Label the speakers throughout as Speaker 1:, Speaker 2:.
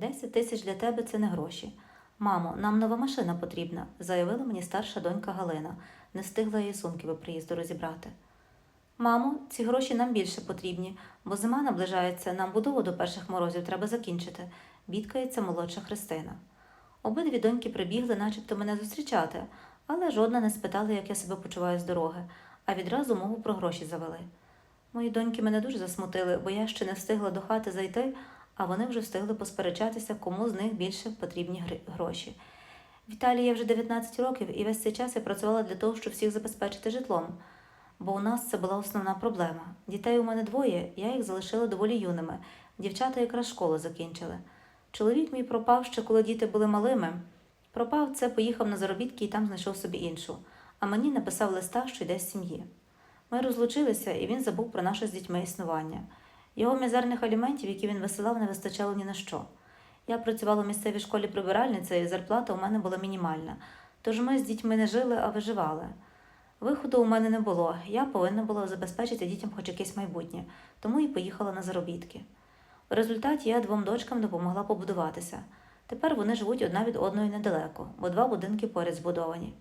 Speaker 1: Десять тисяч для тебе це не гроші. Мамо, нам нова машина потрібна, заявила мені старша донька Галина. Не встигла її сумки до приїзду розібрати. Мамо, ці гроші нам більше потрібні, бо зима наближається, нам будову до перших морозів треба закінчити, бідкається молодша Христина. Обидві доньки прибігли, начебто мене зустрічати, але жодна не спитала, як я себе почуваю з дороги, а відразу мову про гроші завели. Мої доньки мене дуже засмутили, бо я ще не встигла до хати зайти, а вони вже встигли посперечатися, кому з них більше потрібні гроші. В Італії я вже 19 років, і весь цей час я працювала для того, щоб всіх забезпечити житлом. Бо у нас це була основна проблема. Дітей у мене двоє, я їх залишила доволі юними. Дівчата якраз школу закінчили. Чоловік мій пропав ще коли діти були малими. Пропав це, поїхав на заробітки і там знайшов собі іншу. А мені написав листа, що йде з сім'ї. Ми розлучилися, і він забув про наше з дітьми існування. Його мізерних аліментів, які він висилав, не вистачало ні на що. Я працювала в місцевій школі прибиральницею, і зарплата у мене була мінімальна. Тож ми з дітьми не жили, а виживали. Виходу у мене не було. Я повинна була забезпечити дітям хоч якесь майбутнє, тому і поїхала на заробітки. В результаті я двом дочкам допомогла побудуватися. Тепер вони живуть одна від одної недалеко, бо два будинки поряд збудовані.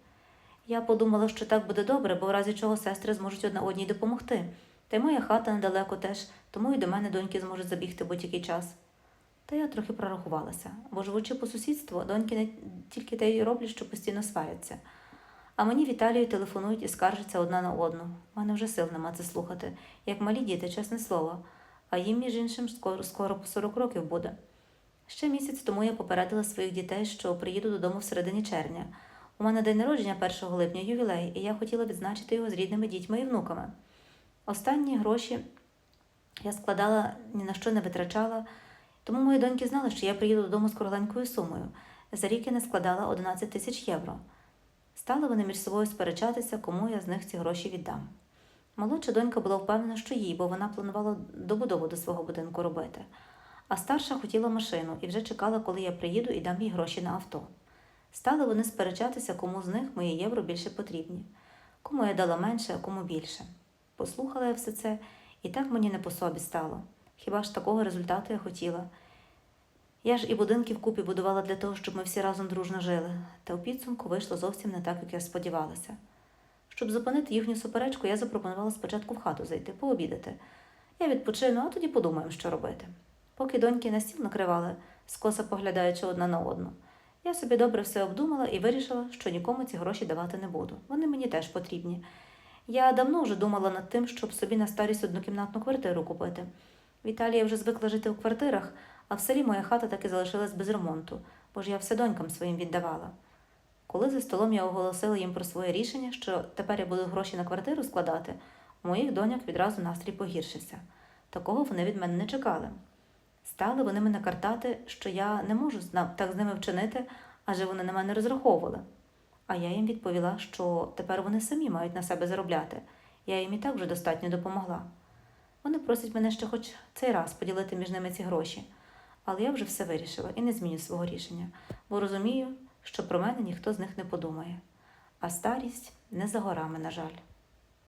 Speaker 1: Я подумала, що так буде добре, бо в разі чого сестри зможуть одна одній допомогти. Та й моя хата недалеко теж, тому і до мене доньки зможуть забігти будь-який час. Та я трохи прорахувалася, бо живучи по сусідству, доньки не тільки те й роблять, що постійно сваряться. А мені в Італію телефонують і скаржаться одна на одну. У мене вже сил нема це слухати, як малі діти, чесне слово. А їм, між іншим, скоро, скоро по 40 років буде. Ще місяць тому я попередила своїх дітей, що приїду додому в середині червня. У мене день народження 1 липня ювілей, і я хотіла відзначити його з рідними дітьми і внуками. Останні гроші я складала, ні на що не витрачала, тому мої доньки знали, що я приїду додому з кругленькою сумою. За рік я не складала 11 тисяч євро. Стали вони між собою сперечатися, кому я з них ці гроші віддам. Молодша донька була впевнена, що їй, бо вона планувала добудову до свого будинку робити. А старша хотіла машину і вже чекала, коли я приїду і дам їй гроші на авто. Стали вони сперечатися, кому з них мої євро більше потрібні, кому я дала менше, а кому більше. Послухала я все це, і так мені не по собі стало. Хіба ж такого результату я хотіла? Я ж і будинки вкупі будувала для того, щоб ми всі разом дружно жили, та у підсумку вийшло зовсім не так, як я сподівалася. Щоб зупинити їхню суперечку, я запропонувала спочатку в хату зайти, пообідати. Я відпочину, а тоді подумаємо, що робити. Поки доньки на стіл накривали, скоса поглядаючи одна на одну, я собі добре все обдумала і вирішила, що нікому ці гроші давати не буду. Вони мені теж потрібні. Я давно вже думала над тим, щоб собі на старість однокімнатну квартиру купити. В Італії вже звикла жити в квартирах, а в селі моя хата так і залишилась без ремонту, бо ж я все донькам своїм віддавала. Коли за столом я оголосила їм про своє рішення, що тепер я буду гроші на квартиру складати, у моїх доньок відразу настрій погіршився. Такого вони від мене не чекали. Стали вони мене картати, що я не можу так з ними вчинити, адже вони на мене розраховували. А я їм відповіла, що тепер вони самі мають на себе заробляти. Я їм і так вже достатньо допомогла. Вони просять мене ще хоч цей раз поділити між ними ці гроші. Але я вже все вирішила і не зміню свого рішення, бо розумію, що про мене ніхто з них не подумає. А старість не за горами, на жаль.